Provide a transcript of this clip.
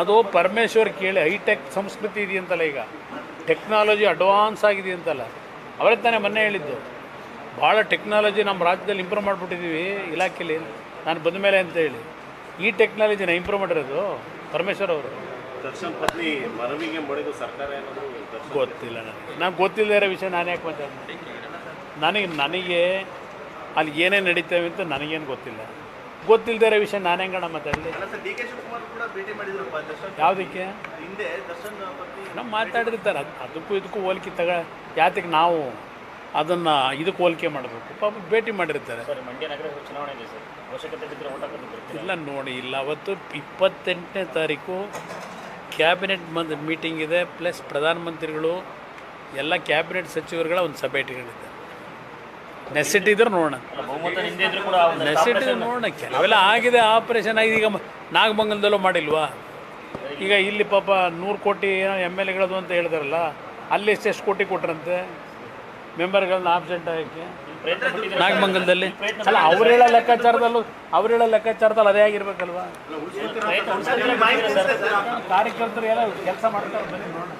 ಅದು ಪರಮೇಶ್ವರ್ ಕೇಳಿ ಹೈಟೆಕ್ ಸಂಸ್ಕೃತಿ ಇದೆಯಂತಲ್ಲ ಈಗ? ಟೆಕ್ನಾಲಜಿ ಅಡ್ವಾನ್ಸ್ ಆಗಿದೆ ಅಂತಲ್ಲ. ಅವರೇ ತಾನೇ ಮೊನ್ನೆ ಹೇಳಿದ್ದು. ಭಾಳ ಟೆಕ್ನಾಲಜಿ ನಮ್ಮ ರಾಜ್ಯದಲ್ಲಿ ಇಂಪ್ರೂವ್ ಮಾಡಿಬಿಟ್ಟಿದ್ದೀವಿ ಇಲಾಖೆಯಲ್ಲಿ ನಾನು ಬಂದ ಮೇಲೆ ಅಂತ ಹೇಳಿ. ಈ ಟೆಕ್ನಾಲಜಿನ ಇಂಪ್ರೂವ್ ಮಾಡಿರೋದು ಪರಮೇಶ್ವರ್ ಅವರು. ದರ್ಶನ್ ಪತ್ನಿ ಮನವಿಗೆ ಮಣಿದು ಸರ್ಕಾರ ಏನಾದರೂ ಗೊತ್ತಿಲ್ಲ ನನಗೆ. ನಂಗೆ ಗೊತ್ತಿಲ್ಲದೆ ಇರೋ ವಿಷಯ ನಾನು ಯಾಕೆ ಮಾತಾಡ್ತೀನಿ ನನಗೆ ನನಗೆ ಅಲ್ಲಿ ಏನೇನು ನಡೀತೇವೆ ಅಂತ ನನಗೇನು ಗೊತ್ತಿಲ್ಲ. ಗೊತ್ತಿಲ್ಲದೆ ಇರೋ ವಿಷಯ ನಾನೇ ಹೆಂಗಣ ಮಾತಾಡಲಿ ಯಾವುದಕ್ಕೆ? ನಮ್ಮ ಮಾತಾಡಿರ್ತಾರೆ ಅದು ಅದಕ್ಕೂ ಇದಕ್ಕೂ ಹೋಲಿಕೆ ತಗ ಯಾತಕ್ಕೆ ನಾವು ಅದನ್ನು ಇದಕ್ಕೆ ಹೋಲಿಕೆ ಮಾಡಬೇಕು? ಪಾಪ ಭೇಟಿ ಮಾಡಿರ್ತಾರೆ. ಸರ್ ಮಂಡ್ಯ ನಗರ ಚುನಾವಣೆ ಇದೆ ಸರ್. ಅವಶ್ಯಕತೆ ಬಿದ್ದರೆ ಓಟ್ ಹಾಕೋದು ಇಲ್ಲ ನೋಡಿ ಇಲ್ಲ ಅವತ್ತು ಇಪ್ಪತ್ತೆಂಟನೇ ತಾರೀಕು ಕ್ಯಾಬಿನೆಟ್ ಮಂದ್ ಮೀಟಿಂಗ್ ಇದೆ ಪ್ಲಸ್ ಪ್ರಧಾನಮಂತ್ರಿಗಳು ಎಲ್ಲ ಕ್ಯಾಬಿನೆಟ್ ಸಚಿವರುಗಳ ಒಂದು ಸಭೆ ಇಟ್ಕೊಂಡಿದ್ದಾರೆ. ನೆಸಿಟಿ ಇದ್ರೆ ನೋಡೋಣ. ನೆಸಿಟಿ ನೋಡೋಣ. ಕೆಲವೆಲ್ಲ ಆಗಿದೆ ಆಪ್ರೇಷನ್ ಆಗಿದೆ. ಈಗ ನಾಗಮಂಗಲದಲ್ಲೂ ಮಾಡಿಲ್ವಾ? ಈಗ ಇಲ್ಲಿ ಪಾಪ ನೂರು ಕೋಟಿ ಏನೋ ಎಂ ಎಲ್ ಎಗಳದು ಅಂತ ಹೇಳಿದಾರಲ್ಲ, ಅಲ್ಲಿ ಎಷ್ಟು ಕೋಟಿ ಕೊಟ್ರಂತೆ? ಮೆಂಬರ್ಗಳನ್ನ ಆಬ್ಸೆಂಟ್ ಆಗೋಕ್ಕೆ? ನಾಗಮಂಗಲದಲ್ಲಿ? ಅಲ್ಲ, ಅವ್ರು ಹೇಳೋ ಲೆಕ್ಕಾಚಾರದಲ್ಲೂ ಅವ್ರು ಹೇಳೋ ಲೆಕ್ಕಾಚಾರದಲ್ಲಿ ಅದೇ ಆಗಿರ್ಬೇಕಲ್ವಾ? ಕಾರ್ಯಕರ್ತರು ಎಲ್ಲ ಕೆಲಸ ಮಾಡ್ತಾರೆ ನೋಡೋಣ.